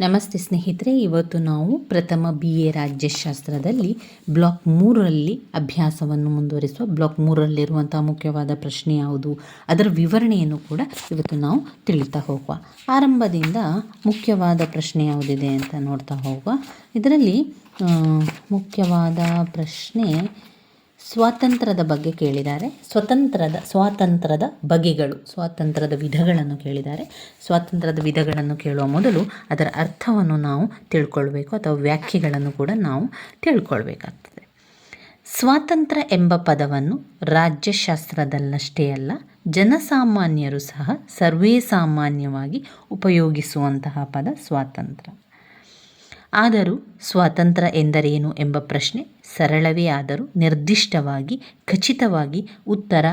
ನಮಸ್ತೆ ಸ್ನೇಹಿತರೆ, ಇವತ್ತು ನಾವು ಪ್ರಥಮ ಬಿ ಎ ರಾಜ್ಯಶಾಸ್ತ್ರದಲ್ಲಿ ಬ್ಲಾಕ್ ಮೂರರಲ್ಲಿ ಅಭ್ಯಾಸವನ್ನು ಮುಂದುವರಿಸುವ, ಬ್ಲಾಕ್ ಮೂರರಲ್ಲಿರುವಂಥ ಮುಖ್ಯವಾದ ಪ್ರಶ್ನೆ ಯಾವುದು, ಅದರ ವಿವರಣೆಯನ್ನು ಕೂಡ ಇವತ್ತು ನಾವು ತಿಳಿತಾ ಹೋಗುವ. ಆರಂಭದಿಂದ ಮುಖ್ಯವಾದ ಪ್ರಶ್ನೆ ಯಾವುದಿದೆ ಅಂತ ನೋಡ್ತಾ ಹೋಗುವ. ಇದರಲ್ಲಿ ಮುಖ್ಯವಾದ ಪ್ರಶ್ನೆ ಸ್ವಾತಂತ್ರ್ಯದ ಬಗ್ಗೆ ಕೇಳಿದ್ದಾರೆ. ಸ್ವತಂತ್ರದ ಸ್ವಾತಂತ್ರ್ಯದ ಬಗೆಗಳು, ಸ್ವಾತಂತ್ರ್ಯದ ವಿಧಗಳನ್ನು ಕೇಳಿದ್ದಾರೆ. ಸ್ವಾತಂತ್ರ್ಯದ ವಿಧಗಳನ್ನು ಕೇಳುವ ಮೊದಲು ಅದರ ಅರ್ಥವನ್ನು ನಾವು ತಿಳ್ಕೊಳ್ಬೇಕು, ಅಥವಾ ವ್ಯಾಖ್ಯೆಗಳನ್ನು ಕೂಡ ನಾವು ತಿಳ್ಕೊಳ್ಬೇಕಾಗ್ತದೆ. ಸ್ವಾತಂತ್ರ್ಯ ಎಂಬ ಪದವನ್ನು ರಾಜ್ಯಶಾಸ್ತ್ರದಲ್ಲಷ್ಟೇ ಅಲ್ಲ, ಜನಸಾಮಾನ್ಯರು ಸಹ ಸರ್ವೇ ಸಾಮಾನ್ಯವಾಗಿ ಉಪಯೋಗಿಸುವಂತಹ ಪದ ಸ್ವಾತಂತ್ರ್ಯ. ಆದರೂ ಸ್ವಾತಂತ್ರ್ಯ ಎಂದರೇನು ಎಂಬ ಪ್ರಶ್ನೆ ಸರಳವೇ ಆದರೂ ನಿರ್ದಿಷ್ಟವಾಗಿ, ಖಚಿತವಾಗಿ ಉತ್ತರ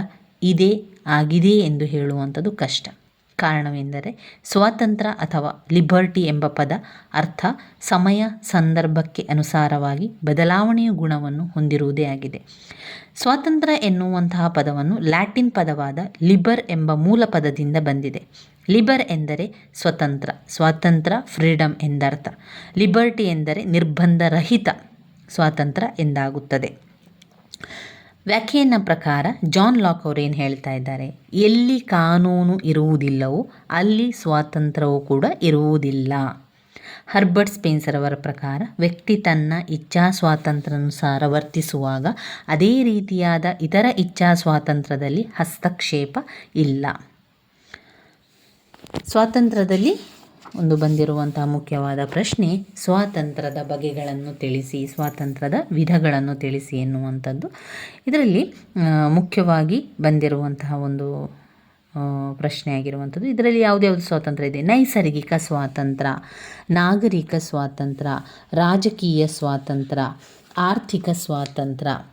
ಇದೆ ಆಗಿದೆ ಎಂದು ಹೇಳುವಂಥದ್ದು ಕಷ್ಟ. ಕಾರಣವೆಂದರೆ ಸ್ವಾತಂತ್ರ್ಯ ಅಥವಾ ಲಿಬರ್ಟಿ ಎಂಬ ಪದ ಅರ್ಥ ಸಮಯ ಸಂದರ್ಭಕ್ಕೆ ಅನುಸಾರವಾಗಿ ಬದಲಾವಣೆಯ ಗುಣವನ್ನು ಹೊಂದಿರುವುದೇ ಆಗಿದೆ. ಸ್ವಾತಂತ್ರ್ಯ ಎನ್ನುವಂತಹ ಪದವನ್ನು ಲ್ಯಾಟಿನ್ ಪದವಾದ ಲಿಬರ್ ಎಂಬ ಮೂಲ ಪದದಿಂದ ಬಂದಿದೆ. ಲಿಬರ್ ಎಂದರೆ ಸ್ವತಂತ್ರ, ಸ್ವಾತಂತ್ರ್ಯ ಫ್ರೀಡಮ್ ಎಂದರ್ಥ. ಲಿಬರ್ಟಿ ಎಂದರೆ ನಿರ್ಬಂಧರಹಿತ ಸ್ವಾತಂತ್ರ್ಯ ಎಂದಾಗುತ್ತದೆ. ವ್ಯಾಖ್ಯೆಯ ಪ್ರಕಾರ ಜಾನ್ ಲಾಕ್ ಅವರು ಏನು ಹೇಳ್ತಾ ಇದ್ದಾರೆ? ಎಲ್ಲಿ ಕಾನೂನು ಇರುವುದಿಲ್ಲವೋ ಅಲ್ಲಿ ಸ್ವಾತಂತ್ರ್ಯವೂ ಕೂಡ ಇರುವುದಿಲ್ಲ. ಹರ್ಬರ್ಟ್ ಸ್ಪೆನ್ಸರ್ ಅವರ ಪ್ರಕಾರ ವ್ಯಕ್ತಿ ತನ್ನ ಇಚ್ಛಾ ಸ್ವಾತಂತ್ರ್ಯಾನುಸಾರ ವರ್ತಿಸುವಾಗ ಅದೇ ರೀತಿಯಾದ ಇತರ ಇಚ್ಛಾ ಸ್ವಾತಂತ್ರ್ಯದಲ್ಲಿ ಹಸ್ತಕ್ಷೇಪ ಇಲ್ಲ. ಸ್ವಾತಂತ್ರ್ಯದಲ್ಲಿ ಒಂದು ಬಂದಿರುವಂತಹ ಮುಖ್ಯವಾದ ಪ್ರಶ್ನೆ, ಸ್ವಾತಂತ್ರ್ಯದ ಬಗೆಗಳನ್ನು ತಿಳಿಸಿ, ಸ್ವಾತಂತ್ರ್ಯದ ವಿಧಗಳನ್ನು ತಿಳಿಸಿ ಎನ್ನುವಂಥದ್ದು. ಇದರಲ್ಲಿ ಮುಖ್ಯವಾಗಿ ಬಂದಿರುವಂತಹ ಒಂದು ಪ್ರಶ್ನೆ ಆಗಿರುವಂಥದ್ದು. ಇದರಲ್ಲಿ ಯಾವುದ್ಯಾವುದು ಸ್ವಾತಂತ್ರ್ಯ ಇದೆ? ನೈಸರ್ಗಿಕ ಸ್ವಾತಂತ್ರ್ಯ, ನಾಗರಿಕ ಸ್ವಾತಂತ್ರ್ಯ, ರಾಜಕೀಯ ಸ್ವಾತಂತ್ರ್ಯ, ಆರ್ಥಿಕ ಸ್ವಾತಂತ್ರ್ಯ,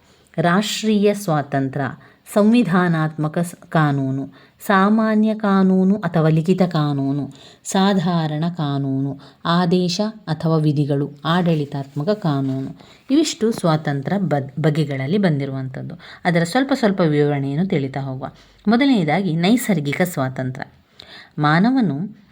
ರಾಷ್ಟ್ರೀಯ ಸ್ವಾತಂತ್ರ್ಯ ಸಂವಿಧಾನಾತ್ಮಕ ಕಾನೂನು, ಸಾಮಾನ್ಯ ಕಾನೂನು ಅಥವಾ ಲಿಖಿತ ಕಾನೂನು, ಸಾಧಾರಣ ಕಾನೂನು, ಆದೇಶ ಅಥವಾ ವಿಧಿಗಳು, ಆಡಳಿತಾತ್ಮಕ ಕಾನೂನು. ಇವಿಷ್ಟು ಸ್ವಾತಂತ್ರ್ಯ ಬಗೆಗಳಲ್ಲಿ ಬಂದಿರುವಂಥದ್ದು. ಅದರ ಸ್ವಲ್ಪ ಸ್ವಲ್ಪ ವಿವರಣೆಯನ್ನು ತಿಳಿತಾ ಹೋಗುವ. ಮೊದಲನೆಯದಾಗಿ ನೈಸರ್ಗಿಕ ಸ್ವಾತಂತ್ರ್ಯ. ಮಾನವನು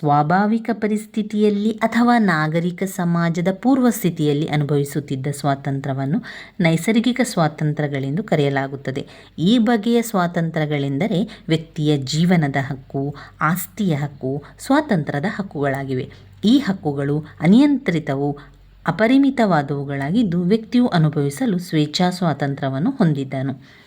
ಸ್ವಾಭಾವಿಕ ಪರಿಸ್ಥಿತಿಯಲ್ಲಿ ಅಥವಾ ನಾಗರಿಕ ಸಮಾಜದ ಪೂರ್ವ ಸ್ಥಿತಿಯಲ್ಲಿ ಅನುಭವಿಸುತ್ತಿದ್ದ ಸ್ವಾತಂತ್ರ್ಯವನ್ನು ನೈಸರ್ಗಿಕ ಸ್ವಾತಂತ್ರ್ಯಗಳೆಂದು ಕರೆಯಲಾಗುತ್ತದೆ. ಈ ಬಗೆಯ ಸ್ವಾತಂತ್ರ್ಯಗಳೆಂದರೆ ವ್ಯಕ್ತಿಯ ಜೀವನದ ಹಕ್ಕು, ಆಸ್ತಿಯ ಹಕ್ಕು, ಸ್ವಾತಂತ್ರ್ಯದ ಹಕ್ಕುಗಳಾಗಿವೆ. ಈ ಹಕ್ಕುಗಳು ಅನಿಯಂತ್ರಿತವು ಅಪರಿಮಿತವಾದವುಗಳಾಗಿದ್ದು ವ್ಯಕ್ತಿಯು ಅನುಭವಿಸಲು ಸ್ವೇಚ್ಛಾ ಸ್ವಾತಂತ್ರ್ಯವನ್ನು ಹೊಂದಿದ್ದನು.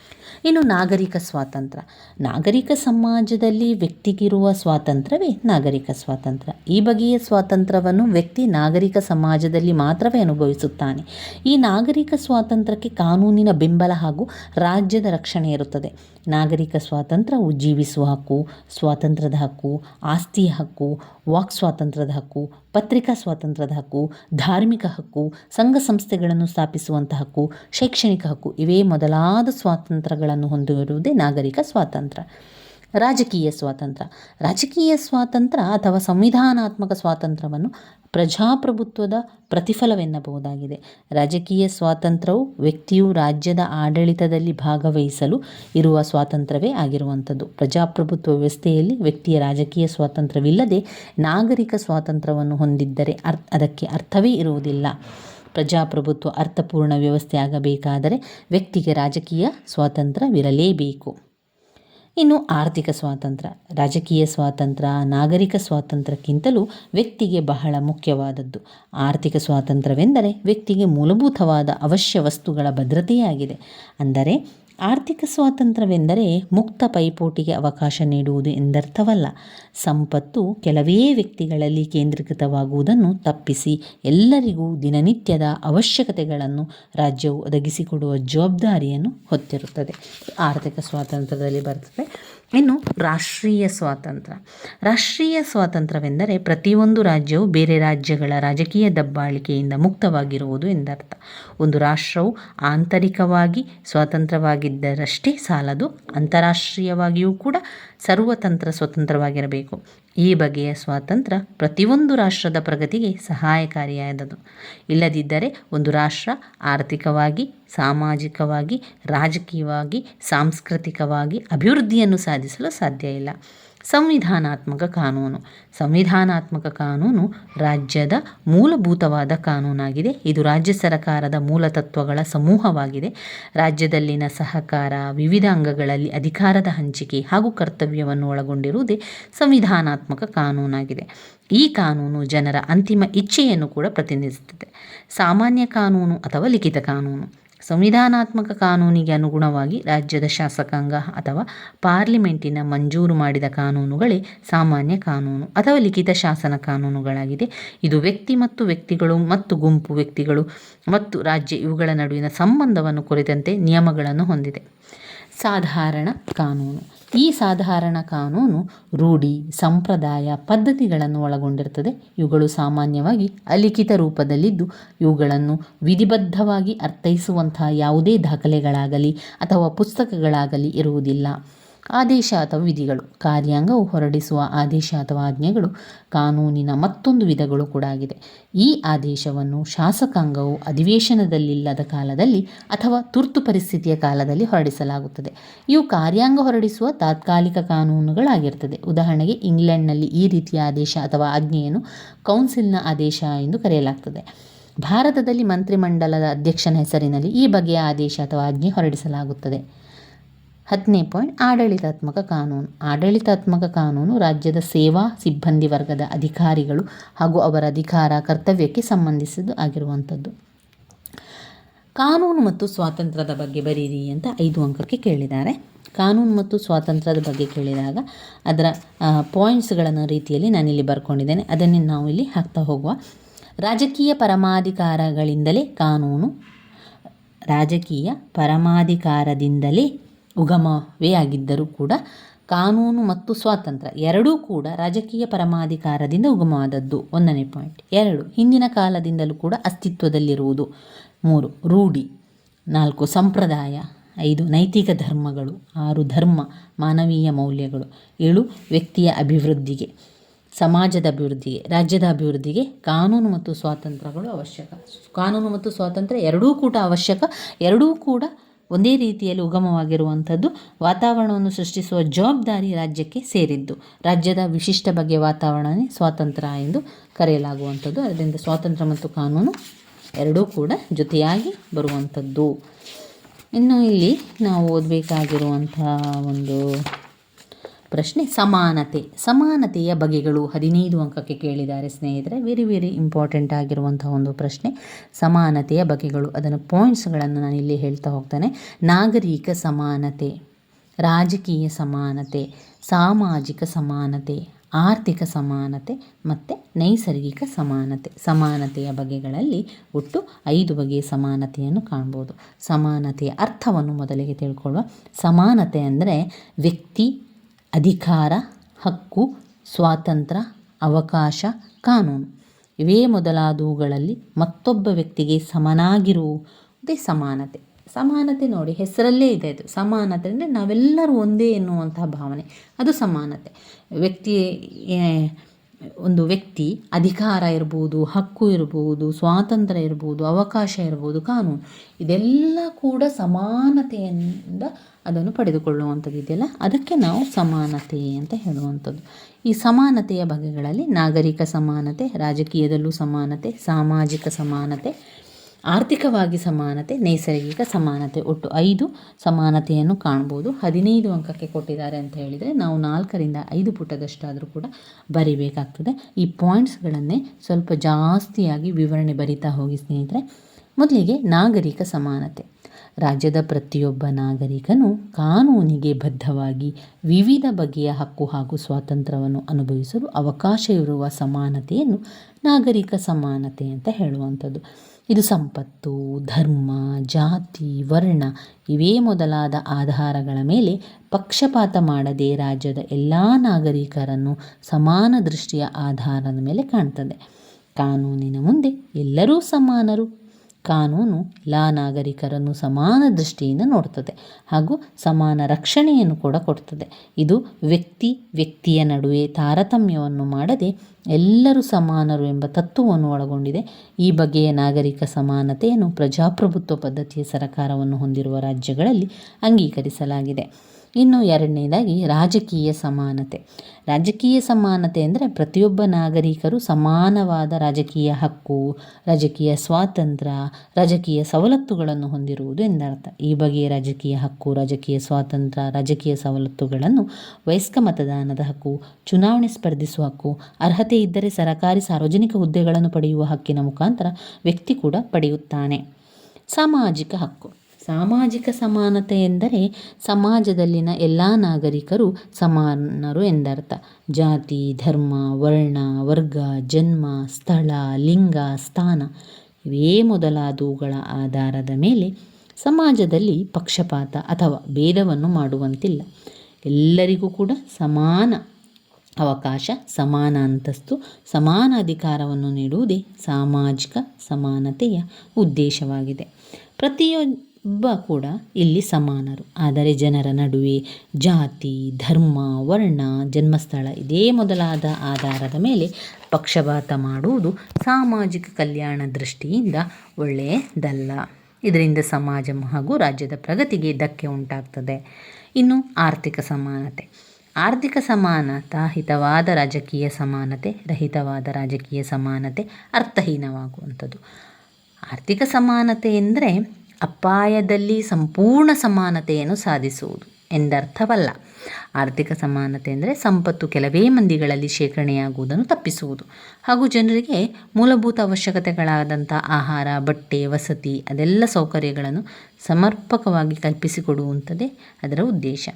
ಇನ್ನು ನಾಗರಿಕ ಸ್ವಾತಂತ್ರ್ಯ. ನಾಗರಿಕ ಸಮಾಜದಲ್ಲಿ ವ್ಯಕ್ತಿಗಿರುವ ಸ್ವಾತಂತ್ರ್ಯವೇ ನಾಗರಿಕ ಸ್ವಾತಂತ್ರ್ಯ. ಈ ಬಗೆಯ ಸ್ವಾತಂತ್ರ್ಯವನ್ನು ವ್ಯಕ್ತಿ ನಾಗರಿಕ ಸಮಾಜದಲ್ಲಿ ಮಾತ್ರವೇ ಅನುಭವಿಸುತ್ತಾನೆ. ಈ ನಾಗರಿಕ ಸ್ವಾತಂತ್ರ್ಯಕ್ಕೆ ಕಾನೂನಿನ ಬೆಂಬಲ ಹಾಗೂ ರಾಜ್ಯದ ರಕ್ಷಣೆ ಇರುತ್ತದೆ. ನಾಗರಿಕ ಸ್ವಾತಂತ್ರ್ಯವು ಜೀವಿಸುವ ಹಕ್ಕು, ಸ್ವಾತಂತ್ರ್ಯದ ಹಕ್ಕು, ಆಸ್ತಿಯ ಹಕ್ಕು, ವಾಕ್ ಸ್ವಾತಂತ್ರ್ಯದ ಹಕ್ಕು, ಪತ್ರಿಕಾ ಸ್ವಾತಂತ್ರ್ಯದ ಹಕ್ಕು, ಧಾರ್ಮಿಕ ಹಕ್ಕು, ಸಂಘ ಸಂಸ್ಥೆಗಳನ್ನು ಸ್ಥಾಪಿಸುವಂಥ ಹಕ್ಕು, ಶೈಕ್ಷಣಿಕ ಹಕ್ಕು, ಇವೇ ಮೊದಲಾದ ಸ್ವಾತಂತ್ರ್ಯಗಳನ್ನು ಹೊಂದಿರುವುದೇ ನಾಗರಿಕ ಸ್ವಾತಂತ್ರ್ಯ ರಾಜಕೀಯ ಸ್ವಾತಂತ್ರ್ಯ ರಾಜಕೀಯ ಸ್ವಾತಂತ್ರ್ಯ ಅಥವಾ ಸಂವಿಧಾನಾತ್ಮಕ ಸ್ವಾತಂತ್ರ್ಯವನ್ನು ಪ್ರಜಾಪ್ರಭುತ್ವದ ಪ್ರತಿಫಲವೆನ್ನಬಹುದಾಗಿದೆ. ರಾಜಕೀಯ ಸ್ವಾತಂತ್ರ್ಯವು ವ್ಯಕ್ತಿಯು ರಾಜ್ಯದ ಆಡಳಿತದಲ್ಲಿ ಭಾಗವಹಿಸಲು ಇರುವ ಸ್ವಾತಂತ್ರ್ಯವೇ ಆಗಿರುವಂಥದ್ದು. ಪ್ರಜಾಪ್ರಭುತ್ವ ವ್ಯವಸ್ಥೆಯಲ್ಲಿ ವ್ಯಕ್ತಿಯ ರಾಜಕೀಯ ಸ್ವಾತಂತ್ರ್ಯವಿಲ್ಲದೆ ನಾಗರಿಕ ಸ್ವಾತಂತ್ರ್ಯವನ್ನು ಹೊಂದಿದ್ದರೆ ಅರ್, ಅದಕ್ಕೆ ಅರ್ಥವೇ ಇರುವುದಿಲ್ಲ. ಪ್ರಜಾಪ್ರಭುತ್ವ ಅರ್ಥಪೂರ್ಣ ವ್ಯವಸ್ಥೆ ಆಗಬೇಕಾದರೆ ವ್ಯಕ್ತಿಗೆ ರಾಜಕೀಯ ಸ್ವಾತಂತ್ರ್ಯವಿರಲೇಬೇಕು. ಇನ್ನು ಆರ್ಥಿಕ ಸ್ವಾತಂತ್ರ್ಯ, ರಾಜಕೀಯ ಸ್ವಾತಂತ್ರ್ಯ, ನಾಗರಿಕ ಸ್ವಾತಂತ್ರ್ಯಕ್ಕಿಂತಲೂ ವ್ಯಕ್ತಿಗೆ ಬಹಳ ಮುಖ್ಯವಾದದ್ದು. ಆರ್ಥಿಕ ಸ್ವಾತಂತ್ರ್ಯವೆಂದರೆ ವ್ಯಕ್ತಿಗೆ ಮೂಲಭೂತವಾದ ಅವಶ್ಯ ವಸ್ತುಗಳ ಭದ್ರತೆಯಾಗಿದೆ. ಅಂದರೆ ಆರ್ಥಿಕ ಸ್ವಾತಂತ್ರ್ಯವೆಂದರೆ ಮುಕ್ತ ಪೈಪೋಟಿಗೆ ಅವಕಾಶ ನೀಡುವುದು ಎಂದರ್ಥವಲ್ಲ. ಸಂಪತ್ತು ಕೆಲವೇ ವ್ಯಕ್ತಿಗಳಲ್ಲಿ ಕೇಂದ್ರೀಕೃತವಾಗುವುದನ್ನು ತಪ್ಪಿಸಿ ಎಲ್ಲರಿಗೂ ದಿನನಿತ್ಯದ ಅವಶ್ಯಕತೆಗಳನ್ನು ರಾಜ್ಯವು ಒದಗಿಸಿಕೊಡುವ ಜವಾಬ್ದಾರಿಯನ್ನು ಹೊತ್ತಿರುತ್ತದೆ. ಆರ್ಥಿಕ ಸ್ವಾತಂತ್ರ್ಯದಲ್ಲಿ ಬರ್ತದೆ. ಇನ್ನು ರಾಷ್ಟ್ರೀಯ ಸ್ವಾತಂತ್ರ್ಯ. ರಾಷ್ಟ್ರೀಯ ಸ್ವಾತಂತ್ರ್ಯವೆಂದರೆ ಪ್ರತಿಯೊಂದು ರಾಜ್ಯವು ಬೇರೆ ರಾಜ್ಯಗಳ ರಾಜಕೀಯ ದಬ್ಬಾಳಿಕೆಯಿಂದ ಮುಕ್ತವಾಗಿರುವುದು ಎಂದರ್ಥ. ಒಂದು ರಾಷ್ಟ್ರವು ಆಂತರಿಕವಾಗಿ ಸ್ವಾತಂತ್ರ್ಯವಾಗಿದ್ದರಷ್ಟೇ ಸಾಲದು, ಅಂತಾರಾಷ್ಟ್ರೀಯವಾಗಿಯೂ ಕೂಡ ಸರ್ವತಂತ್ರ ಸ್ವತಂತ್ರವಾಗಿರಬೇಕು. ಈ ಬಗೆಯ ಸ್ವಾತಂತ್ರ್ಯ ಪ್ರತಿಯೊಂದು ರಾಷ್ಟ್ರದ ಪ್ರಗತಿಗೆ ಸಹಾಯಕಾರಿಯಾದದು ಇಲ್ಲದಿದ್ದರೆ ಒಂದು ರಾಷ್ಟ್ರ ಆರ್ಥಿಕವಾಗಿ, ಸಾಮಾಜಿಕವಾಗಿ, ರಾಜಕೀಯವಾಗಿ, ಸಾಂಸ್ಕೃತಿಕವಾಗಿ ಅಭಿವೃದ್ಧಿಯನ್ನು ಸಾಧಿಸಲು ಸಾಧ್ಯ ಇಲ್ಲ. ಸಂವಿಧಾನಾತ್ಮಕ ಕಾನೂನು. ಸಂವಿಧಾನಾತ್ಮಕ ಕಾನೂನು ರಾಜ್ಯದ ಮೂಲಭೂತವಾದ ಕಾನೂನಾಗಿದೆ. ಇದು ರಾಜ್ಯ ಸರ್ಕಾರದ ಮೂಲ ತತ್ವಗಳ ಸಮೂಹವಾಗಿದೆ. ರಾಜ್ಯದಲ್ಲಿನ ಸಹಕಾರ ವಿವಿಧ ಅಂಗಗಳಲ್ಲಿ ಅಧಿಕಾರದ ಹಂಚಿಕೆ ಹಾಗೂ ಕರ್ತವ್ಯವನ್ನು ಒಳಗೊಂಡಿರುವುದೇ ಸಂವಿಧಾನಾತ್ಮಕ ಕಾನೂನಾಗಿದೆ. ಈ ಕಾನೂನು ಜನರ ಅಂತಿಮ ಇಚ್ಛೆಯನ್ನು ಕೂಡ ಪ್ರತಿನಿಧಿಸುತ್ತದೆ. ಸಾಮಾನ್ಯ ಕಾನೂನು ಅಥವಾ ಲಿಖಿತ ಕಾನೂನು. ಸಂವಿಧಾನಾತ್ಮಕ ಕಾನೂನಿಗೆ ಅನುಗುಣವಾಗಿ ರಾಜ್ಯದ ಶಾಸಕಾಂಗ ಅಥವಾ ಪಾರ್ಲಿಮೆಂಟಿನ ಮಂಜೂರು ಮಾಡಿದ ಕಾನೂನುಗಳೇ ಸಾಮಾನ್ಯ ಕಾನೂನು ಅಥವಾ ಲಿಖಿತ ಶಾಸನ ಕಾನೂನುಗಳಾಗಿದೆ. ಇದು ವ್ಯಕ್ತಿ ಮತ್ತು ವ್ಯಕ್ತಿಗಳು ಮತ್ತು ಗುಂಪು ವ್ಯಕ್ತಿಗಳು ಮತ್ತು ರಾಜ್ಯ ಇವುಗಳ ನಡುವಿನ ಸಂಬಂಧವನ್ನು ಕುರಿತಂತೆ ನಿಯಮಗಳನ್ನು ಹೊಂದಿದೆ. ಸಾಧಾರಣ ಕಾನೂನು. ಈ ಸಾಧಾರಣ ಕಾನೂನು ರೂಢಿ, ಸಂಪ್ರದಾಯ ಪದ್ಧತಿಗಳನ್ನು ಒಳಗೊಂಡಿರುತ್ತದೆ. ಇವುಗಳು ಸಾಮಾನ್ಯವಾಗಿ ಅಲಿಖಿತ ರೂಪದಲ್ಲಿದ್ದು, ಇವುಗಳನ್ನು ವಿಧಿಬದ್ಧವಾಗಿ ಅರ್ಥೈಸುವಂತಹ ಯಾವುದೇ ದಾಖಲೆಗಳಾಗಲಿ ಅಥವಾ ಪುಸ್ತಕಗಳಾಗಲಿ ಇರುವುದಿಲ್ಲ. ಆದೇಶ ಅಥವಾ ವಿಧಿಗಳು. ಕಾರ್ಯಾಂಗವು ಹೊರಡಿಸುವ ಆದೇಶ ಅಥವಾ ಆಜ್ಞೆಗಳು, ಕಾನೂನಿನ ಮತ್ತೊಂದು ವಿಧಗಳು ಕೂಡ ಆಗಿದೆ. ಈ ಆದೇಶವನ್ನು ಶಾಸಕಾಂಗವು ಅಧಿವೇಶನದಲ್ಲಿಲ್ಲದ ಕಾಲದಲ್ಲಿ ಅಥವಾ ತುರ್ತು ಪರಿಸ್ಥಿತಿಯ ಕಾಲದಲ್ಲಿ ಹೊರಡಿಸಲಾಗುತ್ತದೆ. ಇವು ಕಾರ್ಯಾಂಗ ಹೊರಡಿಸುವ ತಾತ್ಕಾಲಿಕ ಕಾನೂನುಗಳಾಗಿರ್ತದೆ. ಉದಾಹರಣೆಗೆ, ಇಂಗ್ಲೆಂಡ್ನಲ್ಲಿ ಈ ರೀತಿಯ ಆದೇಶ ಅಥವಾ ಆಜ್ಞೆಯನ್ನು ಕೌನ್ಸಿಲ್ನ ಆದೇಶ ಎಂದು ಕರೆಯಲಾಗ್ತದೆ. ಭಾರತದಲ್ಲಿ ಮಂತ್ರಿಮಂಡಲದ ಅಧ್ಯಕ್ಷನ ಹೆಸರಿನಲ್ಲಿ ಈ ಬಗೆಯ ಆದೇಶ ಅಥವಾ ಆಜ್ಞೆ ಹೊರಡಿಸಲಾಗುತ್ತದೆ. ಹತ್ತನೇ ಪಾಯಿಂಟ್ ಆಡಳಿತಾತ್ಮಕ ಕಾನೂನು. ಆಡಳಿತಾತ್ಮಕ ಕಾನೂನು ರಾಜ್ಯದ ಸೇವಾ ಸಿಬ್ಬಂದಿ ವರ್ಗದ ಅಧಿಕಾರಿಗಳು ಹಾಗೂ ಅವರ ಅಧಿಕಾರ ಕರ್ತವ್ಯಕ್ಕೆ ಸಂಬಂಧಿಸಿದ್ದು ಆಗಿರುವಂಥದ್ದು. ಕಾನೂನು ಮತ್ತು ಸ್ವಾತಂತ್ರ್ಯದ ಬಗ್ಗೆ ಬರೀರಿ ಅಂತ ಐದು ಅಂಕಕ್ಕೆ ಕೇಳಿದ್ದಾರೆ. ಕಾನೂನು ಮತ್ತು ಸ್ವಾತಂತ್ರ್ಯದ ಬಗ್ಗೆ ಕೇಳಿದಾಗ ಅದರ ಪಾಯಿಂಟ್ಸ್ಗಳನ್ನು ರೀತಿಯಲ್ಲಿ ನಾನಿಲ್ಲಿ ಬರ್ಕೊಂಡಿದ್ದೇನೆ. ಅದನ್ನೇ ನಾವು ಇಲ್ಲಿ ಹಾಕ್ತಾ ಹೋಗುವ. ರಾಜಕೀಯ ಪರಮಾಧಿಕಾರಗಳಿಂದಲೇ ಕಾನೂನು, ರಾಜಕೀಯ ಪರಮಾಧಿಕಾರದಿಂದಲೇ ಉಗಮವೇ ಆಗಿದ್ದರೂ ಕೂಡ ಕಾನೂನು ಮತ್ತು ಸ್ವಾತಂತ್ರ್ಯ ಎರಡೂ ಕೂಡ ರಾಜಕೀಯ ಪರಮಾಧಿಕಾರದಿಂದ ಉಗಮವಾದದ್ದು. ಒಂದನೇ ಪಾಯಿಂಟ್ ಎರಡು, ಹಿಂದಿನ ಕಾಲದಿಂದಲೂ ಕೂಡ ಅಸ್ತಿತ್ವದಲ್ಲಿರುವುದು. ಮೂರು, ರೂಢಿ. ನಾಲ್ಕು, ಸಂಪ್ರದಾಯ. ಐದು, ನೈತಿಕ ಧರ್ಮಗಳು. ಆರು, ಧರ್ಮ, ಮಾನವೀಯ ಮೌಲ್ಯಗಳು. ಏಳು, ವ್ಯಕ್ತಿಯ ಅಭಿವೃದ್ಧಿಗೆ, ಸಮಾಜದ ಅಭಿವೃದ್ಧಿಗೆ, ರಾಜ್ಯದ ಅಭಿವೃದ್ಧಿಗೆ ಕಾನೂನು ಮತ್ತು ಸ್ವಾತಂತ್ರ್ಯಗಳು ಅವಶ್ಯಕ. ಕಾನೂನು ಮತ್ತು ಸ್ವಾತಂತ್ರ್ಯ ಎರಡೂ ಕೂಡ ಅವಶ್ಯಕ. ಎರಡೂ ಕೂಡ ಒಂದೇ ರೀತಿಯಲ್ಲಿ ಉಗಮವಾಗಿರುವಂಥದ್ದು ವಾತಾವರಣವನ್ನು ಸೃಷ್ಟಿಸುವ ಜವಾಬ್ದಾರಿ ರಾಜ್ಯಕ್ಕೆ ಸೇರಿದ್ದು. ರಾಜ್ಯದ ವಿಶಿಷ್ಟ ಬಗೆಯ ವಾತಾವರಣವೇ ಸ್ವಾತಂತ್ರ್ಯ ಎಂದು ಕರೆಯಲಾಗುವಂಥದ್ದು. ಅದರಿಂದ ಸ್ವಾತಂತ್ರ್ಯ ಮತ್ತು ಕಾನೂನು ಎರಡೂ ಕೂಡ ಜೊತೆಯಾಗಿ ಬರುವಂಥದ್ದು. ಇನ್ನು ಇಲ್ಲಿ ನಾವು ಓದಬೇಕಾಗಿರುವಂಥ ಒಂದು ಪ್ರಶ್ನೆ ಸಮಾನತೆ. ಸಮಾನತೆಯ ಬಗೆಗಳು ಹದಿನೈದು ಅಂಕಕ್ಕೆ ಕೇಳಿದ್ದಾರೆ ಸ್ನೇಹಿತರೆ. ವೆರಿ ವೆರಿ ಇಂಪಾರ್ಟೆಂಟ್ ಆಗಿರುವಂತಹ ಒಂದು ಪ್ರಶ್ನೆ. ಸಮಾನತೆಯ ಬಗೆಗಳು. ಅದನ್ನು ಪಾಯಿಂಟ್ಸ್ಗಳನ್ನು ನಾನು ಇಲ್ಲಿ ಹೇಳ್ತಾ ಹೋಗ್ತೇನೆ. ನಾಗರಿಕ ಸಮಾನತೆ, ರಾಜಕೀಯ ಸಮಾನತೆ, ಸಾಮಾಜಿಕ ಸಮಾನತೆ, ಆರ್ಥಿಕ ಸಮಾನತೆ ಮತ್ತು ನೈಸರ್ಗಿಕ ಸಮಾನತೆ. ಸಮಾನತೆಯ ಬಗೆಗಳಲ್ಲಿ ಒಟ್ಟು ಐದು ಬಗೆಯ ಸಮಾನತೆಯನ್ನು ಕಾಣ್ಬೋದು. ಸಮಾನತೆಯ ಅರ್ಥವನ್ನು ಮೊದಲಿಗೆ ತಿಳ್ಕೊಳ್ಳುವ. ಸಮಾನತೆ ಅಂದರೆ ವ್ಯಕ್ತಿ ಅಧಿಕಾರ, ಹಕ್ಕು, ಸ್ವಾತಂತ್ರ್ಯ, ಅವಕಾಶ, ಕಾನೂನು. ಇವೇ ಮೊದಲಾದವುಗಳಲ್ಲಿ ಮತ್ತೊಬ್ಬ ವ್ಯಕ್ತಿಗೆ ಸಮನಾಗಿರುವುದೇ ಸಮಾನತೆ. ಸಮಾನತೆ ನೋಡಿ, ಹೆಸರಲ್ಲೇ ಇದೆ ಅದು. ಸಮಾನತೆ ಅಂದರೆ ನಾವೆಲ್ಲರೂ ಒಂದೇ ಎನ್ನುವಂತಹ ಭಾವನೆ. ಅದು ಸಮಾನತೆ. ವ್ಯಕ್ತಿ ಒಂದು ವ್ಯಕ್ತಿ ಅಧಿಕಾರ ಇರ್ಬೋದು, ಹಕ್ಕು ಇರ್ಬೋದು, ಸ್ವಾತಂತ್ರ್ಯ ಇರ್ಬೋದು, ಅವಕಾಶ ಇರ್ಬೋದು, ಕಾನೂನು. ಇದೆಲ್ಲ ಕೂಡ ಸಮಾನತೆಯಿಂದ ಅದನ್ನು ಪಡೆದುಕೊಳ್ಳುವಂಥದ್ದು ಇದೆಯಲ್ಲ? ಅದಕ್ಕೆ ನಾವು ಸಮಾನತೆ ಅಂತ ಹೇಳುವಂಥದ್ದು. ಈ ಸಮಾನತೆಯ ಬಗೆಗಳಲ್ಲಿ ನಾಗರಿಕ ಸಮಾನತೆ, ರಾಜಕೀಯದಲ್ಲೂ ಸಮಾನತೆ, ಸಾಮಾಜಿಕ ಸಮಾನತೆ, ಆರ್ಥಿಕವಾಗಿ ಸಮಾನತೆ, ನೈಸರ್ಗಿಕ ಸಮಾನತೆ. ಒಟ್ಟು ಐದು ಸಮಾನತೆಯನ್ನು ಕಾಣ್ಬೋದು. ಹದಿನೈದು ಅಂಕಕ್ಕೆ ಕೊಟ್ಟಿದ್ದಾರೆ ಅಂತ ಹೇಳಿದರೆ ನಾವು ನಾಲ್ಕರಿಂದ ಐದು ಪುಟದಷ್ಟಾದರೂ ಕೂಡ ಬರಿಬೇಕಾಗ್ತದೆ. ಈ ಪಾಯಿಂಟ್ಸ್ಗಳನ್ನೇ ಸ್ವಲ್ಪ ಜಾಸ್ತಿಯಾಗಿ ವಿವರಣೆ ಬರಿತಾ ಹೋಗಿ ಸ್ನೇಹಿತರೆ, ಮೊದಲಿಗೆ ನಾಗರಿಕ ಸಮಾನತೆ. ರಾಜ್ಯದ ಪ್ರತಿಯೊಬ್ಬ ನಾಗರಿಕನು ಕಾನೂನಿಗೆ ಬದ್ಧವಾಗಿ ವಿವಿಧ ಬಗೆಯ ಹಕ್ಕು ಹಾಗೂ ಸ್ವಾತಂತ್ರ್ಯವನ್ನು ಅನುಭವಿಸಲು ಅವಕಾಶ ಇರುವ ಸಮಾನತೆಯನ್ನು ನಾಗರಿಕ ಸಮಾನತೆ ಅಂತ ಹೇಳುವಂಥದ್ದು. ಇದು ಸಂಪತ್ತು, ಧರ್ಮ, ಜಾತಿ, ವರ್ಣ ಇವೇ ಮೊದಲಾದ ಆಧಾರಗಳ ಮೇಲೆ ಪಕ್ಷಪಾತ ಮಾಡದೆ ರಾಜ್ಯದ ಎಲ್ಲ ನಾಗರಿಕರನ್ನು ಸಮಾನ ದೃಷ್ಟಿಯ ಆಧಾರದ ಮೇಲೆ ಕಾಣ್ತದೆ. ಕಾನೂನಿನ ಮುಂದೆ ಎಲ್ಲರೂ ಸಮಾನರು. ಕಾನೂನು ಲಾ ನಾಗರಿಕರನ್ನು ಸಮಾನ ದೃಷ್ಟಿಯಿಂದ ನೋಡ್ತದೆ ಹಾಗೂ ಸಮಾನ ರಕ್ಷಣೆಯನ್ನು ಕೂಡ ಕೊಡ್ತದೆ. ಇದು ವ್ಯಕ್ತಿ, ವ್ಯಕ್ತಿಯ ನಡುವೆ ತಾರತಮ್ಯವನ್ನು ಮಾಡದೆ ಎಲ್ಲರೂ ಸಮಾನರು ಎಂಬ ತತ್ವವನ್ನು ಒಳಗೊಂಡಿದೆ. ಈ ಬಗೆಯ ನಾಗರಿಕ ಸಮಾನತೆಯನ್ನು ಪ್ರಜಾಪ್ರಭುತ್ವ ಪದ್ಧತಿಯ ಸರಕಾರವನ್ನು ಹೊಂದಿರುವ ರಾಜ್ಯಗಳಲ್ಲಿ ಅಂಗೀಕರಿಸಲಾಗಿದೆ. ಇನ್ನು ಎರಡನೇದಾಗಿ ರಾಜಕೀಯ ಸಮಾನತೆ. ರಾಜಕೀಯ ಸಮಾನತೆ ಅಂದರೆ ಪ್ರತಿಯೊಬ್ಬ ನಾಗರಿಕರು ಸಮಾನವಾದ ರಾಜಕೀಯ ಹಕ್ಕು, ರಾಜಕೀಯ ಸ್ವಾತಂತ್ರ್ಯ, ರಾಜಕೀಯ ಸವಲತ್ತುಗಳನ್ನು ಹೊಂದಿರುವುದು ಎಂದರ್ಥ. ಈ ಬಗೆಯ ರಾಜಕೀಯ ಹಕ್ಕು, ರಾಜಕೀಯ ಸ್ವಾತಂತ್ರ್ಯ, ರಾಜಕೀಯ ಸವಲತ್ತುಗಳನ್ನು ವಯಸ್ಕ ಮತದಾನದ ಹಕ್ಕು, ಚುನಾವಣೆ ಸ್ಪರ್ಧಿಸುವ ಹಕ್ಕು, ಅರ್ಹತೆ ಇದ್ದರೆ ಸರಕಾರಿ ಸಾರ್ವಜನಿಕ ಹುದ್ದೆಗಳನ್ನು ಪಡೆಯುವ ಹಕ್ಕಿನ ಮುಖಾಂತರ ವ್ಯಕ್ತಿ ಕೂಡ ಪಡೆಯುತ್ತಾನೆ. ಸಾಮಾಜಿಕ ಹಕ್ಕು. ಸಾಮಾಜಿಕ ಸಮಾನತೆ ಎಂದರೆ ಸಮಾಜದಲ್ಲಿನ ಎಲ್ಲ ನಾಗರಿಕರು ಸಮಾನರು ಎಂದರ್ಥ. ಜಾತಿ, ಧರ್ಮ, ವರ್ಣ, ವರ್ಗ, ಜನ್ಮ, ಸ್ಥಳ, ಲಿಂಗ, ಸ್ಥಾನ ಇವೇ ಮೊದಲಾದವುಗಳ ಆಧಾರದ ಮೇಲೆ ಸಮಾಜದಲ್ಲಿ ಪಕ್ಷಪಾತ ಅಥವಾ ಭೇದವನ್ನು ಮಾಡುವಂತಿಲ್ಲ. ಎಲ್ಲರಿಗೂ ಕೂಡ ಸಮಾನ ಅವಕಾಶ, ಸಮಾನ ಅಂತಸ್ತು, ಸಮಾನ ಅಧಿಕಾರವನ್ನು ನೀಡುವುದೇ ಸಾಮಾಜಿಕ ಸಮಾನತೆಯ ಉದ್ದೇಶವಾಗಿದೆ. ಪ್ರತಿಯೊಬ್ಬ ಕೂಡ ಇಲ್ಲಿ ಸಮಾನರು. ಆದರೆ ಜನರ ನಡುವೆ ಜಾತಿ, ಧರ್ಮ, ವರ್ಣ, ಜನ್ಮಸ್ಥಳ ಇದೇ ಮೊದಲಾದ ಆಧಾರದ ಮೇಲೆ ಪಕ್ಷಪಾತ ಮಾಡುವುದು ಸಾಮಾಜಿಕ ಕಲ್ಯಾಣ ದೃಷ್ಟಿಯಿಂದ ಒಳ್ಳೆಯದಲ್ಲ. ಇದರಿಂದ ಸಮಾಜ ಹಾಗೂ ರಾಜ್ಯದ ಪ್ರಗತಿಗೆ ಧಕ್ಕೆ ಉಂಟಾಗ್ತದೆ. ಇನ್ನು ಆರ್ಥಿಕ ಸಮಾನತೆ. ಆರ್ಥಿಕ ಸಮಾನತಾ ಹಿತವಾದ ರಾಜಕೀಯ ಸಮಾನತೆ, ರಹಿತವಾದ ರಾಜಕೀಯ ಸಮಾನತೆ ಅರ್ಥಹೀನವಾಗುವಂಥದ್ದು. ಆರ್ಥಿಕ ಸಮಾನತೆ ಎಂದರೆ ಅಪಾಯದಲ್ಲಿ ಸಂಪೂರ್ಣ ಸಮಾನತೆಯನ್ನು ಸಾಧಿಸುವುದು ಎಂದರ್ಥವಲ್ಲ. ಆರ್ಥಿಕ ಸಮಾನತೆ ಅಂದರೆ ಸಂಪತ್ತು ಕೆಲವೇ ಮಂದಿಗಳಲ್ಲಿ ಶೇಖರಣೆಯಾಗುವುದನ್ನು ತಪ್ಪಿಸುವುದು. ಹಾಗೂ ಜನರಿಗೆ ಮೂಲಭೂತ ಅವಶ್ಯಕತೆಗಳಾದಂಥ ಆಹಾರ, ಬಟ್ಟೆ, ವಸತಿ ಅದೆಲ್ಲ ಸೌಕರ್ಯಗಳನ್ನು ಸಮರ್ಪಕವಾಗಿ ಕಲ್ಪಿಸಿಕೊಡುವಂಥದ್ದೇ ಅದರ ಉದ್ದೇಶ.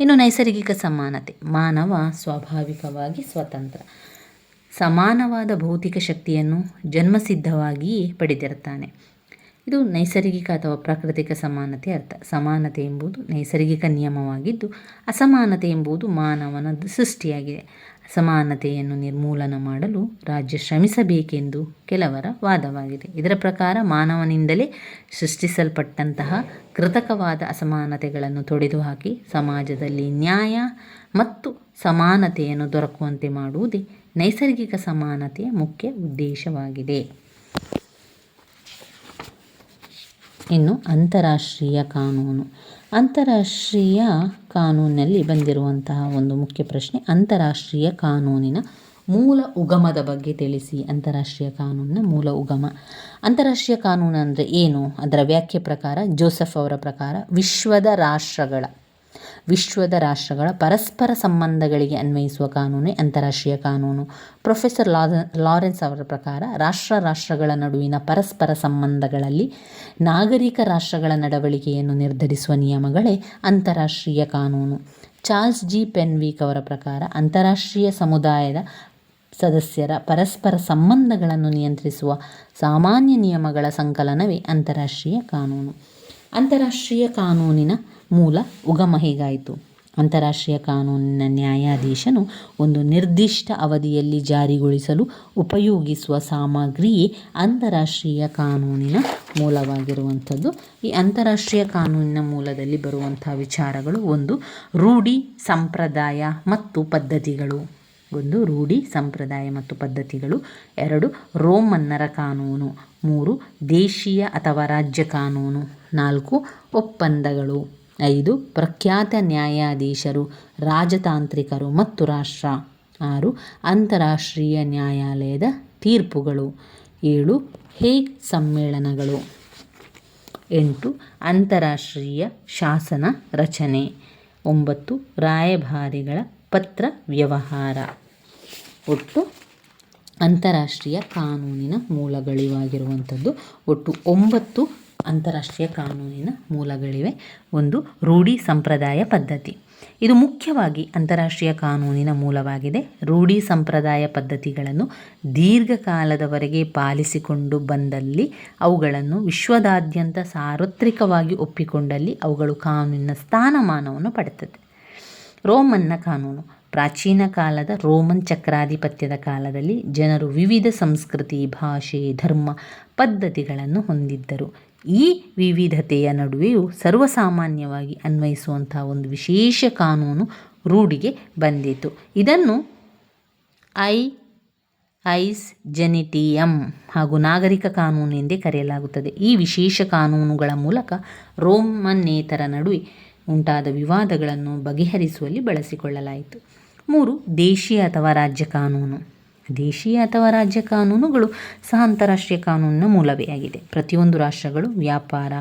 ಇನ್ನು ನೈಸರ್ಗಿಕ ಸಮಾನತೆ, ಮಾನವ ಸ್ವಾಭಾವಿಕವಾಗಿ ಸ್ವತಂತ್ರ. ಸಮಾನವಾದ ಭೌತಿಕ ಶಕ್ತಿಯನ್ನು ಜನ್ಮಸಿದ್ಧವಾಗಿಯೇ ಪಡೆದಿರುತ್ತಾನೆ. ಇದು ನೈಸರ್ಗಿಕ ಅಥವಾ ಪ್ರಾಕೃತಿಕ ಸಮಾನತೆ ಅರ್ಥ. ಸಮಾನತೆ ಎಂಬುದು ನೈಸರ್ಗಿಕ ನಿಯಮವಾಗಿದ್ದು, ಅಸಮಾನತೆ ಎಂಬುದು ಮಾನವನ ಸೃಷ್ಟಿಯಾಗಿದೆ. ಅಸಮಾನತೆಯನ್ನು ನಿರ್ಮೂಲನ ಮಾಡಲು ರಾಜ್ಯ ಶ್ರಮಿಸಬೇಕೆಂದು ಕೆಲವರ ವಾದವಾಗಿದೆ. ಇದರ ಪ್ರಕಾರ ಮಾನವನಿಂದಲೇ ಸೃಷ್ಟಿಸಲ್ಪಟ್ಟಂತಹ ಕೃತಕವಾದ ಅಸಮಾನತೆಗಳನ್ನು ತೊಡೆದುಹಾಕಿ ಸಮಾಜದಲ್ಲಿ ನ್ಯಾಯ ಮತ್ತು ಸಮಾನತೆಯನ್ನು ದೊರಕುವಂತೆ ಮಾಡುವುದೇ ನೈಸರ್ಗಿಕ ಸಮಾನತೆಯ ಮುಖ್ಯ ಉದ್ದೇಶವಾಗಿದೆ. ಇನ್ನು ಅಂತಾರಾಷ್ಟ್ರೀಯ ಕಾನೂನು. ಅಂತಾರಾಷ್ಟ್ರೀಯ ಕಾನೂನಿನಲ್ಲಿ ಬಂದಿರುವಂತಹ ಒಂದು ಮುಖ್ಯ ಪ್ರಶ್ನೆ, ಅಂತಾರಾಷ್ಟ್ರೀಯ ಕಾನೂನಿನ ಮೂಲ ಉಗಮದ ಬಗ್ಗೆ ತಿಳಿಸಿ. ಅಂತಾರಾಷ್ಟ್ರೀಯ ಕಾನೂನಿನ ಮೂಲ ಉಗಮ. ಅಂತಾರಾಷ್ಟ್ರೀಯ ಕಾನೂನು ಅಂದರೆ ಏನು? ಅದರ ವ್ಯಾಖ್ಯೆ ಪ್ರಕಾರ, ಜೋಸೆಫ್ ಅವರ ಪ್ರಕಾರ ವಿಶ್ವದ ರಾಷ್ಟ್ರಗಳ ವಿಶ್ವದ ರಾಷ್ಟ್ರಗಳ ಪರಸ್ಪರ ಸಂಬಂಧಗಳಿಗೆ ಅನ್ವಯಿಸುವ ಕಾನೂನೇ ಅಂತಾರಾಷ್ಟ್ರೀಯ ಕಾನೂನು. ಪ್ರೊಫೆಸರ್ ಲಾರೆನ್ಸ್ ಅವರ ಪ್ರಕಾರ ರಾಷ್ಟ್ರ ರಾಷ್ಟ್ರಗಳ ನಡುವಿನ ಪರಸ್ಪರ ಸಂಬಂಧಗಳಲ್ಲಿ ನಾಗರಿಕ ರಾಷ್ಟ್ರಗಳ ನಡವಳಿಕೆಯನ್ನು ನಿರ್ಧರಿಸುವ ನಿಯಮಗಳೇ ಅಂತಾರಾಷ್ಟ್ರೀಯ ಕಾನೂನು. Charles G. ಪೆನ್ವೀಕ್ ಅವರ ಪ್ರಕಾರ ಅಂತಾರಾಷ್ಟ್ರೀಯ ಸಮುದಾಯದ ಸದಸ್ಯರ ಪರಸ್ಪರ ಸಂಬಂಧಗಳನ್ನು ನಿಯಂತ್ರಿಸುವ ಸಾಮಾನ್ಯ ನಿಯಮಗಳ ಸಂಕಲನವೇ ಅಂತಾರಾಷ್ಟ್ರೀಯ ಕಾನೂನು. ಅಂತಾರಾಷ್ಟ್ರೀಯ ಕಾನೂನಿನ ಮೂಲ ಉಗಮ ಹೇಗಾಯಿತು. ಅಂತಾರಾಷ್ಟ್ರೀಯ ಕಾನೂನಿನ ನ್ಯಾಯಾಧೀಶನು ಒಂದು ನಿರ್ದಿಷ್ಟ ಅವಧಿಯಲ್ಲಿ ಜಾರಿಗೊಳಿಸಲು ಉಪಯೋಗಿಸುವ ಸಾಮಗ್ರಿಯೇ ಅಂತಾರಾಷ್ಟ್ರೀಯ ಕಾನೂನಿನ ಮೂಲವಾಗಿರುವಂಥದ್ದು. ಈ ಅಂತಾರಾಷ್ಟ್ರೀಯ ಕಾನೂನಿನ ಮೂಲದಲ್ಲಿ ಬರುವಂಥ ವಿಚಾರಗಳು ಒಂದು ರೂಢಿ ಸಂಪ್ರದಾಯ ಮತ್ತು ಪದ್ಧತಿಗಳು. ಒಂದು ರೂಢಿ ಸಂಪ್ರದಾಯ ಮತ್ತು ಪದ್ಧತಿಗಳು. ಎರಡು, ರೋಮನ್ನರ ಕಾನೂನು. ಮೂರು, ದೇಶೀಯ ಅಥವಾ ರಾಜ್ಯ ಕಾನೂನು. ನಾಲ್ಕು, ಒಪ್ಪಂದಗಳು. ಐದು, ಪ್ರಖ್ಯಾತ ನ್ಯಾಯಾಧೀಶರು, ರಾಜತಾಂತ್ರಿಕರು ಮತ್ತು ರಾಷ್ಟ್ರ. ಆರು, ಅಂತಾರಾಷ್ಟ್ರೀಯ ನ್ಯಾಯಾಲಯದ ತೀರ್ಪುಗಳು. ಏಳು, ಹೇಗ್ ಸಮ್ಮೇಳನಗಳು. ಎಂಟು, ಅಂತಾರಾಷ್ಟ್ರೀಯ ಶಾಸನ ರಚನೆ. ಒಂಬತ್ತು, ರಾಯಭಾರಿಗಳ ಪತ್ರ ವ್ಯವಹಾರ. ಒಟ್ಟು ಅಂತಾರಾಷ್ಟ್ರೀಯ ಕಾನೂನಿನ ಮೂಲಗಳಿವಾಗಿರುವಂಥದ್ದು ಒಟ್ಟು ಒಂಬತ್ತು ಅಂತಾರಾಷ್ಟ್ರೀಯ ಕಾನೂನಿನ ಮೂಲಗಳಿವೆ. ಒಂದು, ರೂಢಿ ಸಂಪ್ರದಾಯ ಪದ್ಧತಿ. ಇದು ಮುಖ್ಯವಾಗಿ ಅಂತಾರಾಷ್ಟ್ರೀಯ ಕಾನೂನಿನ ಮೂಲವಾಗಿದೆ. ರೂಢಿ ಸಂಪ್ರದಾಯ ಪದ್ಧತಿಗಳನ್ನು ದೀರ್ಘಕಾಲದವರೆಗೆ ಪಾಲಿಸಿಕೊಂಡು ಬಂದಲ್ಲಿ, ಅವುಗಳನ್ನು ವಿಶ್ವದಾದ್ಯಂತ ಸಾರ್ವತ್ರಿಕವಾಗಿ ಒಪ್ಪಿಕೊಂಡಲ್ಲಿ ಅವುಗಳು ಕಾನೂನಿನ ಸ್ಥಾನಮಾನವನ್ನು ಪಡೆಯುತ್ತದೆ ರೋಮನ್ನ ಕಾನೂನು. ಪ್ರಾಚೀನ ಕಾಲದ ರೋಮನ್ ಚಕ್ರಾಧಿಪತ್ಯದ ಕಾಲದಲ್ಲಿ ಜನರು ವಿವಿಧ ಸಂಸ್ಕೃತಿ, ಭಾಷೆ, ಧರ್ಮ ಪದ್ಧತಿಗಳನ್ನು ಹೊಂದಿದ್ದರು. ಈ ವಿವಿಧತೆಯ ನಡುವೆಯೂ ಸರ್ವಸಾಮಾನ್ಯವಾಗಿ ಅನ್ವಯಿಸುವಂತಹ ಒಂದು ವಿಶೇಷ ಕಾನೂನು ರೂಢಿಗೆ ಬಂದಿತು. ಇದನ್ನು ಐ, ಐಸ್ ಜೆನಿಟಿಯಂ ಹಾಗೂ ನಾಗರಿಕ ಕಾನೂನು ಎಂದೇ ಕರೆಯಲಾಗುತ್ತದೆ. ಈ ವಿಶೇಷ ಕಾನೂನುಗಳ ಮೂಲಕ ರೋಮನ್ನೇತರ ನಡುವೆ ಉಂಟಾದ ವಿವಾದಗಳನ್ನು ಬಗೆಹರಿಸುವಲ್ಲಿ ಬಳಸಿಕೊಳ್ಳಲಾಯಿತು. ಮೂರು, ದೇಶೀಯ ಅಥವಾ ರಾಜ್ಯ ಕಾನೂನು. ದೇಶೀಯ ಅಥವಾ ರಾಜ್ಯ ಕಾನೂನುಗಳು ಸಹ ಅಂತಾರಾಷ್ಟ್ರೀಯ ಕಾನೂನಿನ ಮೂಲವೇ ಆಗಿದೆ. ಪ್ರತಿಯೊಂದು ರಾಷ್ಟ್ರಗಳು ವ್ಯಾಪಾರ,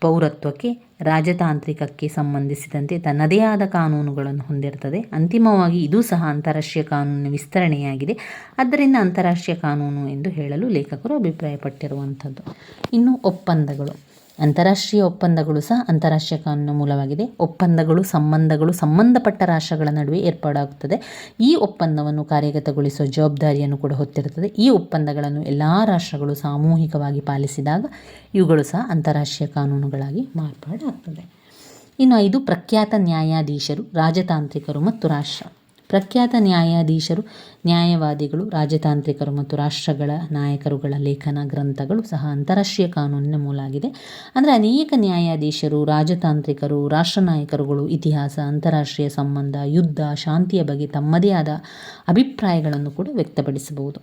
ಪೌರತ್ವಕ್ಕೆ, ರಾಜತಾಂತ್ರಿಕಕ್ಕೆ ಸಂಬಂಧಿಸಿದಂತೆ ತನ್ನದೇ ಆದ ಕಾನೂನುಗಳನ್ನು ಹೊಂದಿರುತ್ತದೆ. ಅಂತಿಮವಾಗಿ ಇದು ಸಹ ಅಂತಾರಾಷ್ಟ್ರೀಯ ಕಾನೂನಿನ ವಿಸ್ತರಣೆಯಾಗಿದೆ. ಆದ್ದರಿಂದ ಅಂತಾರಾಷ್ಟ್ರೀಯ ಕಾನೂನು ಎಂದು ಹೇಳಲು ಲೇಖಕರು ಅಭಿಪ್ರಾಯಪಟ್ಟಿರುವಂಥದ್ದು. ಇನ್ನು ಒಪ್ಪಂದಗಳು. ಅಂತಾರಾಷ್ಟ್ರೀಯ ಒಪ್ಪಂದಗಳು ಸಹ ಅಂತಾರಾಷ್ಟ್ರೀಯ ಕಾನೂನು ಮೂಲವಾಗಿದೆ. ಒಪ್ಪಂದಗಳು, ಸಂಬಂಧಗಳು, ಸಂಬಂಧಪಟ್ಟ ರಾಷ್ಟ್ರಗಳ ನಡುವೆ ಏರ್ಪಾಡಾಗುತ್ತದೆ. ಈ ಒಪ್ಪಂದವನ್ನು ಕಾರ್ಯಗತಗೊಳಿಸುವ ಜವಾಬ್ದಾರಿಯನ್ನು ಕೂಡ ಹೊತ್ತಿರುತ್ತದೆ. ಈ ಒಪ್ಪಂದಗಳನ್ನು ಎಲ್ಲ ರಾಷ್ಟ್ರಗಳು ಸಾಮೂಹಿಕವಾಗಿ ಪಾಲಿಸಿದಾಗ ಇವುಗಳು ಸಹ ಅಂತಾರಾಷ್ಟ್ರೀಯ ಕಾನೂನುಗಳಾಗಿ ಮಾರ್ಪಾಡಾಗ್ತದೆ. ಇನ್ನು ಐದು ಪ್ರಖ್ಯಾತ ನ್ಯಾಯಾಧೀಶರು, ರಾಜತಾಂತ್ರಿಕರು ಮತ್ತು ರಾಷ್ಟ್ರ ಪ್ರಖ್ಯಾತ ನ್ಯಾಯಾಧೀಶರು, ನ್ಯಾಯವಾದಿಗಳು, ರಾಜತಾಂತ್ರಿಕರು ಮತ್ತು ರಾಷ್ಟ್ರಗಳ ನಾಯಕರುಗಳ ಲೇಖನ ಗ್ರಂಥಗಳು ಸಹ ಅಂತಾರಾಷ್ಟ್ರೀಯ ಕಾನೂನಿನ ಮೂಲ ಆಗಿದೆ ಅಂದರೆ ಅನೇಕ ನ್ಯಾಯಾಧೀಶರು, ರಾಜತಾಂತ್ರಿಕರು ರಾಷ್ಟ್ರ ನಾಯಕರುಗಳು ಇತಿಹಾಸ, ಅಂತಾರಾಷ್ಟ್ರೀಯ ಸಂಬಂಧ, ಯುದ್ಧ, ಶಾಂತಿಯ ಬಗ್ಗೆ ತಮ್ಮದೇ ಆದ ಅಭಿಪ್ರಾಯಗಳನ್ನು ಕೂಡ ವ್ಯಕ್ತಪಡಿಸಬಹುದು.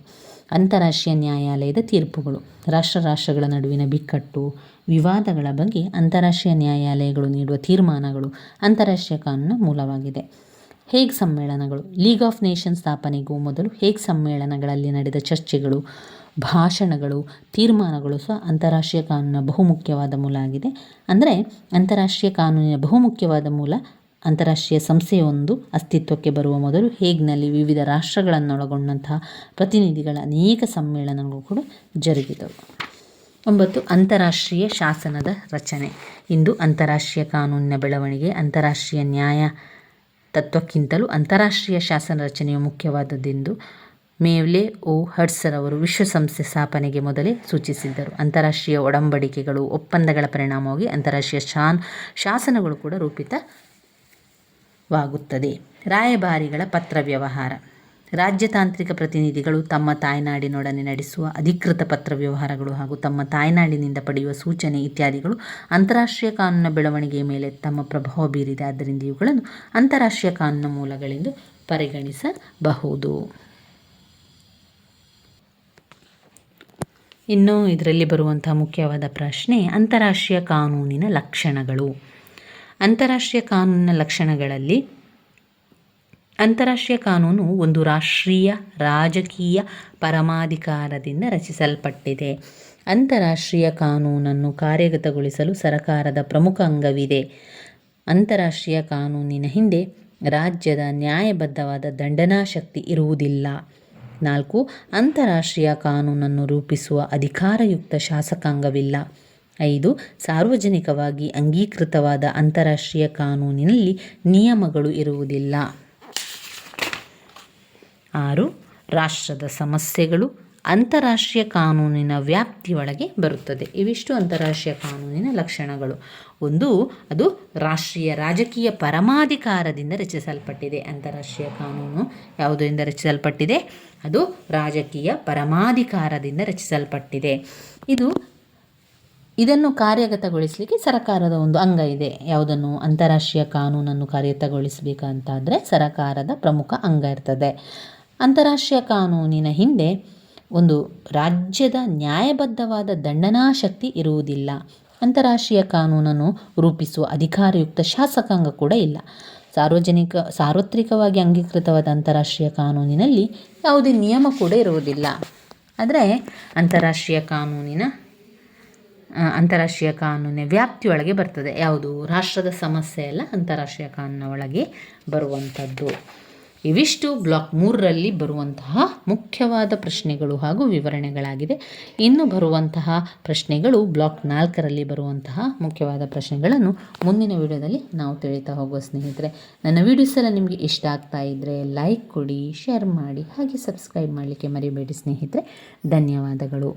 ಅಂತಾರಾಷ್ಟ್ರೀಯ ನ್ಯಾಯಾಲಯದ ತೀರ್ಪುಗಳು, ರಾಷ್ಟ್ರ ರಾಷ್ಟ್ರಗಳ ನಡುವಿನ ಬಿಕ್ಕಟ್ಟು, ವಿವಾದಗಳ ಬಗ್ಗೆ ಅಂತಾರಾಷ್ಟ್ರೀಯ ನ್ಯಾಯಾಲಯಗಳು ನೀಡುವ ತೀರ್ಮಾನಗಳು ಅಂತಾರಾಷ್ಟ್ರೀಯ ಕಾನೂನಿನ ಮೂಲವಾಗಿದೆ. ಹೇಗ್ ಸಮ್ಮೇಳನಗಳು? ಲೀಗ್ ಆಫ್ ನೇಷನ್ ಸ್ಥಾಪನೆಗೂ ಮೊದಲು ಹೇಗ್ ಸಮ್ಮೇಳನಗಳಲ್ಲಿ ನಡೆದ ಚರ್ಚೆಗಳು, ಭಾಷಣಗಳು, ತೀರ್ಮಾನಗಳು ಸಹ ಅಂತಾರಾಷ್ಟ್ರೀಯ ಕಾನೂನಿನ ಬಹುಮುಖ್ಯವಾದ ಮೂಲ ಆಗಿದೆ. ಅಂದರೆ ಅಂತಾರಾಷ್ಟ್ರೀಯ ಕಾನೂನಿನ ಬಹುಮುಖ್ಯವಾದ ಮೂಲ ಅಂತಾರಾಷ್ಟ್ರೀಯ ಸಂಸ್ಥೆಯೊಂದು ಅಸ್ತಿತ್ವಕ್ಕೆ ಬರುವ ಮೊದಲು ಹೇಗ್ನಲ್ಲಿ ವಿವಿಧ ರಾಷ್ಟ್ರಗಳನ್ನೊಳಗೊಂಡಂತಹ ಪ್ರತಿನಿಧಿಗಳ ಅನೇಕ ಸಮ್ಮೇಳನಗಳು ಕೂಡ ಜರುಗಿದವು. ಒಂಬತ್ತು, ಅಂತಾರಾಷ್ಟ್ರೀಯ ಶಾಸನದ ರಚನೆ. ಇಂದು ಅಂತಾರಾಷ್ಟ್ರೀಯ ಕಾನೂನಿನ ಬೆಳವಣಿಗೆ, ಅಂತಾರಾಷ್ಟ್ರೀಯ ನ್ಯಾಯ ತತ್ವಕ್ಕಿಂತಲೂ ಅಂತಾರಾಷ್ಟ್ರೀಯ ಶಾಸನ ರಚನೆಯು ಮುಖ್ಯವಾದದ್ದೆಂದು ಮೇವ್ಲೆ ಓ ಹಡ್ಸರ್ ಅವರು ವಿಶ್ವಸಂಸ್ಥೆ ಸ್ಥಾಪನೆಗೆ ಮೊದಲೇ ಸೂಚಿಸಿದ್ದರು. ಅಂತಾರಾಷ್ಟ್ರೀಯ ಒಡಂಬಡಿಕೆಗಳು, ಒಪ್ಪಂದಗಳ ಪರಿಣಾಮವಾಗಿ ಅಂತಾರಾಷ್ಟ್ರೀಯ ಶಾನ್, ಶಾಸನಗಳು ಕೂಡ ರೂಪಿತವಾಗುತ್ತದೆ. ರಾಯಭಾರಿಗಳ ಪತ್ರ ವ್ಯವಹಾರ. ರಾಜ್ಯತಾಂತ್ರಿಕ ಪ್ರತಿನಿಧಿಗಳು ತಮ್ಮ ತಾಯ್ನಾಡಿನೊಡನೆ ನಡೆಸುವ ಅಧಿಕೃತ ಪತ್ರ ವ್ಯವಹಾರಗಳು ಹಾಗೂ ತಮ್ಮ ತಾಯ್ನಾಡಿನಿಂದ ಪಡೆಯುವ ಸೂಚನೆ ಇತ್ಯಾದಿಗಳು ಅಂತಾರಾಷ್ಟ್ರೀಯ ಕಾನೂನಿನ ಬೆಳವಣಿಗೆಯ ಮೇಲೆ ತಮ್ಮ ಪ್ರಭಾವ ಬೀರಿದೆ. ಆದ್ದರಿಂದ ಇವುಗಳನ್ನು ಅಂತಾರಾಷ್ಟ್ರೀಯ ಕಾನೂನು ಮೂಲಗಳೆಂದು ಪರಿಗಣಿಸಬಹುದು. ಇನ್ನು ಇದರಲ್ಲಿ ಬರುವಂತಹ ಮುಖ್ಯವಾದ ಪ್ರಶ್ನೆ, ಅಂತಾರಾಷ್ಟ್ರೀಯ ಕಾನೂನಿನ ಲಕ್ಷಣಗಳು. ಅಂತಾರಾಷ್ಟ್ರೀಯ ಕಾನೂನಿನ ಲಕ್ಷಣಗಳಲ್ಲಿ ಅಂತಾರಾಷ್ಟ್ರೀಯ ಕಾನೂನು ಒಂದು ರಾಷ್ಟ್ರೀಯ, ರಾಜಕೀಯ ಪರಮಾಧಿಕಾರದಿಂದ ರಚಿಸಲ್ಪಟ್ಟಿದೆ. ಅಂತಾರಾಷ್ಟ್ರೀಯ ಕಾನೂನನ್ನು ಕಾರ್ಯಗತಗೊಳಿಸಲು ಸರಕಾರದ ಪ್ರಮುಖ ಅಂಗವಿದೆ. ಅಂತಾರಾಷ್ಟ್ರೀಯ ಕಾನೂನಿನ ಹಿಂದೆ ರಾಜ್ಯದ ನ್ಯಾಯಬದ್ಧವಾದ ದಂಡನಾ ಶಕ್ತಿ ಇರುವುದಿಲ್ಲ. ನಾಲ್ಕು, ಅಂತಾರಾಷ್ಟ್ರೀಯ ಕಾನೂನನ್ನು ರೂಪಿಸುವ ಅಧಿಕಾರಯುಕ್ತ ಶಾಸಕಾಂಗವಿಲ್ಲ. ಐದು, ಸಾರ್ವಜನಿಕವಾಗಿ ಅಂಗೀಕೃತವಾದ ಅಂತಾರಾಷ್ಟ್ರೀಯ ಕಾನೂನಿನಲ್ಲಿ ನಿಯಮಗಳು ಇರುವುದಿಲ್ಲ. ಆರು ರಾಷ್ಟ್ರದ ಸಮಸ್ಯೆಗಳು ಅಂತಾರಾಷ್ಟ್ರೀಯ ಕಾನೂನಿನ ವ್ಯಾಪ್ತಿಯೊಳಗೆ ಬರುತ್ತದೆ. ಇವಿಷ್ಟು ಅಂತಾರಾಷ್ಟ್ರೀಯ ಕಾನೂನಿನ ಲಕ್ಷಣಗಳು. ಒಂದು, ಅದು ರಾಷ್ಟ್ರೀಯ ರಾಜಕೀಯ ಪರಮಾಧಿಕಾರದಿಂದ ರಚಿಸಲ್ಪಟ್ಟಿದೆ. ಅಂತಾರಾಷ್ಟ್ರೀಯ ಕಾನೂನು ಯಾವುದರಿಂದ ರಚಿಸಲ್ಪಟ್ಟಿದೆ? ಅದು ರಾಜಕೀಯ ಪರಮಾಧಿಕಾರದಿಂದ ರಚಿಸಲ್ಪಟ್ಟಿದೆ. ಇದು, ಇದನ್ನು ಕಾರ್ಯಗತಗೊಳಿಸಲಿಕ್ಕೆ ಸರ್ಕಾರದ ಒಂದು ಅಂಗ ಇದೆ. ಯಾವುದನ್ನು? ಅಂತಾರಾಷ್ಟ್ರೀಯ ಕಾನೂನನ್ನು ಕಾರ್ಯಗತಗೊಳಿಸಬೇಕಂತಾದರೆ ಸರ್ಕಾರದ ಪ್ರಮುಖ ಅಂಗ ಇರ್ತದೆ. ಅಂತಾರಾಷ್ಟ್ರೀಯ ಕಾನೂನಿನ ಹಿಂದೆ ಒಂದು ರಾಜ್ಯದ ನ್ಯಾಯಬದ್ಧವಾದ ದಂಡನಾ ಶಕ್ತಿ ಇರುವುದಿಲ್ಲ. ಅಂತಾರಾಷ್ಟ್ರೀಯ ಕಾನೂನನ್ನು ರೂಪಿಸುವ ಅಧಿಕಾರಯುಕ್ತ ಶಾಸಕಾಂಗ ಕೂಡ ಇಲ್ಲ. ಸಾರ್ವಜನಿಕ, ಸಾರ್ವತ್ರಿಕವಾಗಿ ಅಂಗೀಕೃತವಾದ ಅಂತಾರಾಷ್ಟ್ರೀಯ ಕಾನೂನಿನಲ್ಲಿ ಯಾವುದೇ ನಿಯಮ ಕೂಡ ಇರುವುದಿಲ್ಲ. ಆದರೆ ಅಂತಾರಾಷ್ಟ್ರೀಯ ಕಾನೂನಿನ ಅಂತಾರಾಷ್ಟ್ರೀಯ ಕಾನೂನಿನ ವ್ಯಾಪ್ತಿಯೊಳಗೆ ಬರ್ತದೆ. ಯಾವುದು? ರಾಷ್ಟ್ರದ ಸಮಸ್ಯೆ ಎಲ್ಲ ಅಂತಾರಾಷ್ಟ್ರೀಯ ಕಾನೂನಿನ ಒಳಗೆ ಬರುವಂಥದ್ದು. ಇವಿಷ್ಟು ಬ್ಲಾಕ್ ಮೂರರಲ್ಲಿ ಬರುವಂತಹ ಮುಖ್ಯವಾದ ಪ್ರಶ್ನೆಗಳು ಹಾಗೂ ವಿವರಣೆಗಳಾಗಿದೆ. ಇನ್ನು ಬರುವಂತಹ ಪ್ರಶ್ನೆಗಳು ಬ್ಲಾಕ್ ನಾಲ್ಕರಲ್ಲಿ ಬರುವಂತಹ ಮುಖ್ಯವಾದ ಪ್ರಶ್ನೆಗಳನ್ನು ಮುಂದಿನ ವಿಡಿಯೋದಲ್ಲಿ ನಾವು ತಿಳಿತಾ ಹೋಗುವ ಸ್ನೇಹಿತರೆ, ನನ್ನ ವೀಡಿಯೋಸ್ ಎಲ್ಲ ನಿಮಗೆ ಇಷ್ಟ ಆಗ್ತಾ ಇದ್ದರೆ ಲೈಕ್ ಕೊಡಿ, ಶೇರ್ ಮಾಡಿ ಹಾಗೆ ಸಬ್ಸ್ಕ್ರೈಬ್ ಮಾಡಲಿಕ್ಕೆ ಮರಿಬೇಡಿ ಸ್ನೇಹಿತರೆ. ಧನ್ಯವಾದಗಳು.